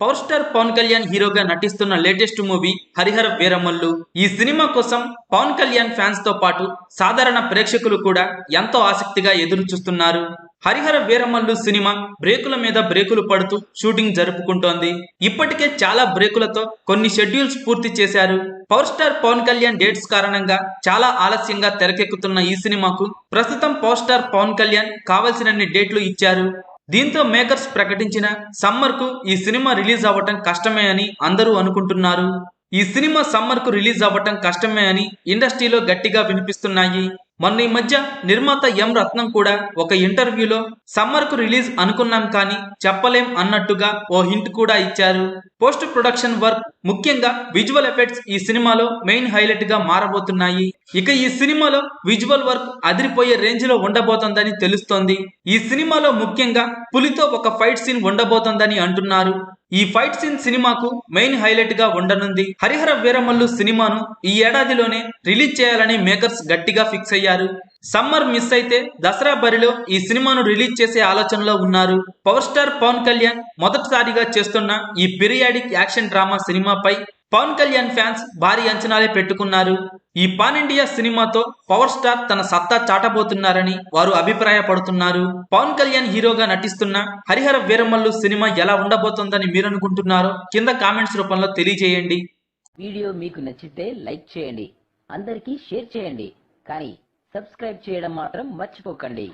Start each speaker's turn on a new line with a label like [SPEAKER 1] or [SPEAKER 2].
[SPEAKER 1] Power star Pawan Kalyan హీరోగా నటిస్తున్న latest movie Harihara Veeramallu. ఈ సినిమా కోసం పవన్ కళ్యాణ్ ఫ్యాన్స్తో పాటు సాధారణ ప్రేక్షకులు కూడా ఎంతో ఆసక్తిగా ఎదురు చూస్తున్నారు హరిహర వీరమల్లు సినిమా బ్రేకుల మీద బ్రేకులు పడుతూ షూటింగ్ జరుపుకుంటోంది. ఇప్పటికే చాలా బ్రేకులతో కొన్ని షెడ్యూల్స్ పూర్తి చేశారు. Power star Pawan Kalyan dates కారణంగా చాలా ఆలస్యంగా తెరకెక్కుతున్న ఈ సినిమాకు ప్రస్తుతం పవర్ స్టార్ పవన్ కళ్యాణ్ కావలసినన్ని డేట్లు ఇచ్చారు. దీంతో మేకర్స్ ప్రకటించిన సమ్మర్కు ఈ సినిమా రిలీజ్ అవ్వటం కష్టమే అని అందరూ అనుకుంటున్నారు. ఈ సినిమా సమ్మర్కు రిలీజ్ అవ్వటం కష్టమే అని ఇండస్ట్రీలో గట్టిగా వినిపిస్తున్నాయి. మొన్న ఈ మధ్య నిర్మాత ఎం రత్నం కూడా ఒక ఇంటర్వ్యూలో సమ్మర్కు రిలీజ్ అనుకున్నాం కానీ చెప్పలేం అన్నట్టుగా ఓ హింట్ కూడా ఇచ్చారు. పోస్ట్ ప్రొడక్షన్ వర్క్ ముఖ్యంగా విజువల్ ఎఫెక్ట్స్ ఈ సినిమాలో మెయిన్ హైలైట్గా మారబోతున్నాయి. ఇక ఈ సినిమాలో విజువల్ వర్క్ అదిరిపోయే రేంజ్లో ఉండబోతోందని తెలుస్తోంది. ఈ సినిమాలో ముఖ్యంగా పులితో ఒక ఫైట్ సీన్ ఉండబోతోందని అంటున్నారు. ఈ ఫైట్ సీన్ సినిమాకు మెయిన్ హైలైట్గా ఉండనుంది. హరిహర వీరమల్లు సినిమాను ఈ ఏడాదిలోనే రిలీజ్ చేయాలని మేకర్స్ గట్టిగా ఫిక్స్ అయ్యారు. సమ్మర్ మిస్ అయితే దసరా బరిలో ఈ సినిమాను రిలీజ్ చేసే ఆలోచనలో ఉన్నారు. పవర్ స్టార్ పవన్ కళ్యాణ్ మొదటిసారిగా చేస్తున్న ఈ పీరియాడిక్ యాక్షన్ డ్రామా సినిమాపై పవన్ కళ్యాణ్ ఫ్యాన్స్ భారీ అంచనాలే పెట్టుకున్నారు. ఈ పాన్ ఇండియా సినిమాతో పవర్ స్టార్ తన సత్తా చాటబోతున్నారని వారు అభిప్రాయపడుతున్నారు. పవన్ కళ్యాణ్ హీరోగా నటిస్తున్న హరిహర వీరమల్లు సినిమా ఎలా ఉండబోతోందని మీరు అనుకుంటున్నారో కింద కామెంట్స్ రూపంలో తెలియజేయండి.
[SPEAKER 2] వీడియో మీకు నచ్చితే లైక్ చేయండి. అందరికీ షేర్ చేయండి. కానీ సబ్స్క్రైబ్ చేయడం మాత్రం మర్చిపోకండి.